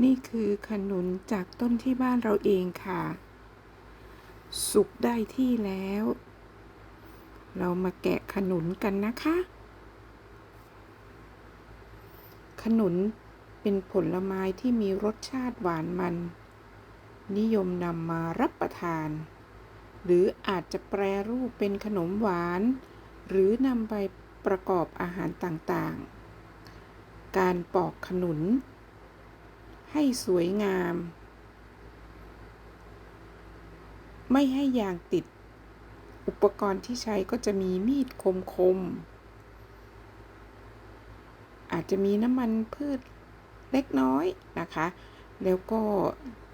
นี่คือขนุนจากต้นที่บ้านเราเองค่ะ สุกได้ที่แล้ว เรามาแกะขนุนกันนะคะ ขนุนเป็นผลไม้ที่มีรสชาติหวานมัน นิยมนำมารับประทาน หรืออาจจะแปรรูปเป็นขนมหวาน หรือนำไปประกอบอาหารต่างๆ การปอกขนุน ให้สวยงาม ไม่ให้ยางติด อุปกรณ์ที่ใช้ก็จะมีมีดคมๆอาจจะมีน้ำมันพืชเล็กน้อยนะคะ แล้วก็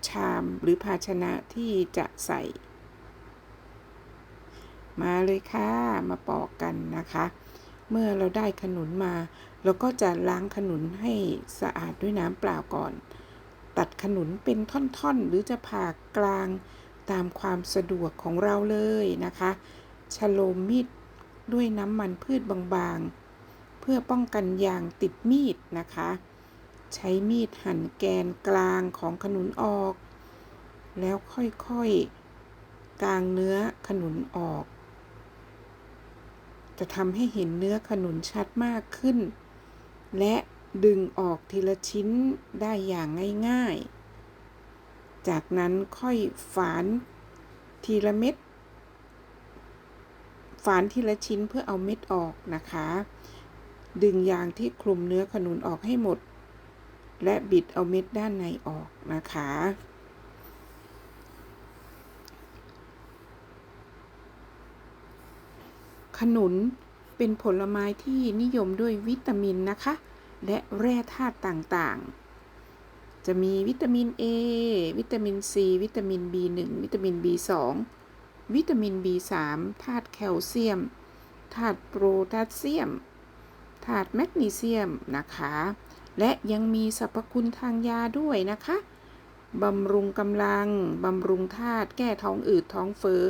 ชามหรือภาชนะที่จะใส่ มาเลยค่ะ มาปอกกันนะคะ เมื่อเราได้ขนุนมา เราก็จะล้างขนุนให้สะอาดด้วยน้ำเปล่าก่อน ตัดขนุนเป็นท่อนๆ หรือจะผ่ากลางตามความสะดวกของเราเลยนะคะชโลมมีดด้วยน้ำมันพืชบางๆ เพื่อป้องกันยางติดมีดนะคะ ใช้มีดหั่นแกนกลางของขนุนออก แล้วค่อยๆกลางเนื้อขนุนออก จะทำให้เห็นเนื้อขนุนชัดมากขึ้น และ ดึงออกทีละชิ้นได้อย่างง่ายๆ จากนั้นค่อยฝานทีละเม็ด ฝานทีละชิ้นเพื่อเอาเม็ดออกนะคะ ดึงยางที่คลุมเนื้อขนุนออกให้หมด และบิดเอาเม็ดด้านในออกนะคะ ขนุนเป็นผลไม้ที่นิยมด้วยวิตามินนะคะ และแร่ธาตุต่างๆ จะมีวิตามิน A วิตามิน C วิตามิน B1 วิตามิน B2 วิตามิน B3 ธาตุแคลเซียม ธาตุโพแทสเซียม ธาตุแมกนีเซียมนะคะ และยังมีสรรพคุณทางยาด้วยนะคะ บำรุงกำลัง บำรุงธาตุ แก้ท้องอืดท้องเฟ้อ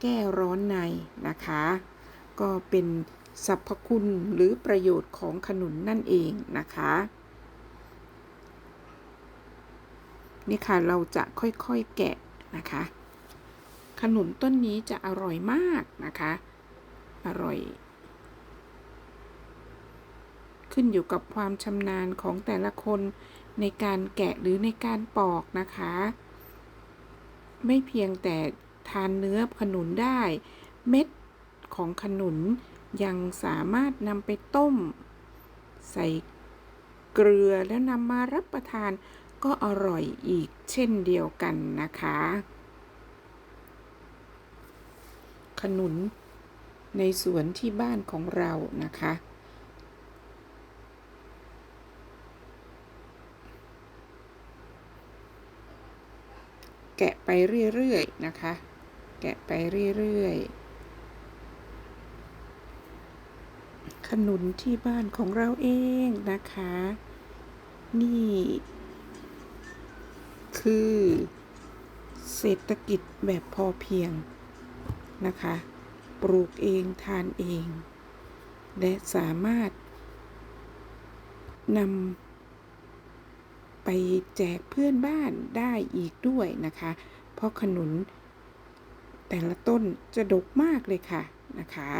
แก้ร้อนในนะคะ ก็เป็น สรรพคุณหรือประโยชน์ของขนุนนั่นเองนะคะ นี่ค่ะเราจะค่อยๆแกะนะคะ ขนุนต้นนี้จะอร่อยมากนะคะ อร่อย ขึ้นอยู่กับความชำนาญของแต่ละคนในการแกะหรือในการปอกนะคะ ไม่เพียงแต่ทานเนื้อขนุนได้ เม็ดของขนุน ยังสามารถนำไปต้ม ใส่เกลือแล้วนำมารับประทานก็อร่อยอีกเช่นเดียวกันนะคะ ขนุนในสวนที่บ้านของเรานะคะ แกะไปเรื่อยๆนะคะ แกะไปเรื่อยๆ ขนุนที่บ้านของเราเองนะคะ นี่ คือเศรษฐกิจแบบพอเพียงนะคะ ปลูกเองทานเอง และสามารถนำไปแจกเพื่อนบ้านได้อีกด้วยนะคะ เพราะขนุนแต่ละต้นจะดกมากเลยค่ะนะคะ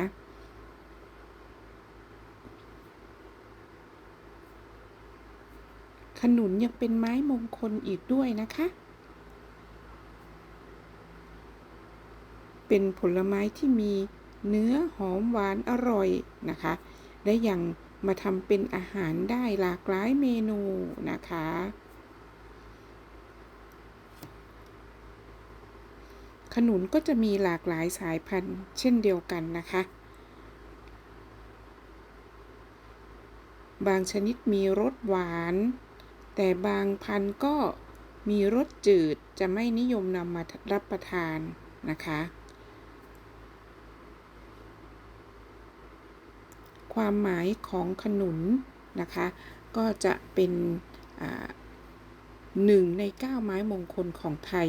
นุนยังเป็นไม้มงคลอีกด้วยนะคะ เป็นผลไม้ที่มีเนื้อหอมหวานอร่อยนะคะ และยังมาทำเป็นอาหารได้หลากหลายเมนูนะคะ ขนุนก็จะมีหลากหลายสายพันธุ์เช่นเดียวกันนะคะ บางชนิดมีรสหวาน แต่บางพันธุ์ก็มีรสจืดจะไม่นิยมนำมารับประทานนะคะ ความหมายของขนุนนะคะ ก็จะเป็นหนึ่งในเก้าไม้มงคลของไทย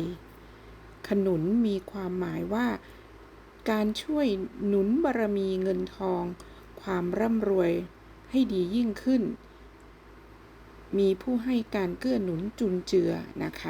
ขนุนมีความหมายว่า การช่วยหนุนบารมีเงินทอง ความร่ำรวยให้ดียิ่งขึ้น มีผู้ให้การเกื้อหนุนจุนเจือนะคะ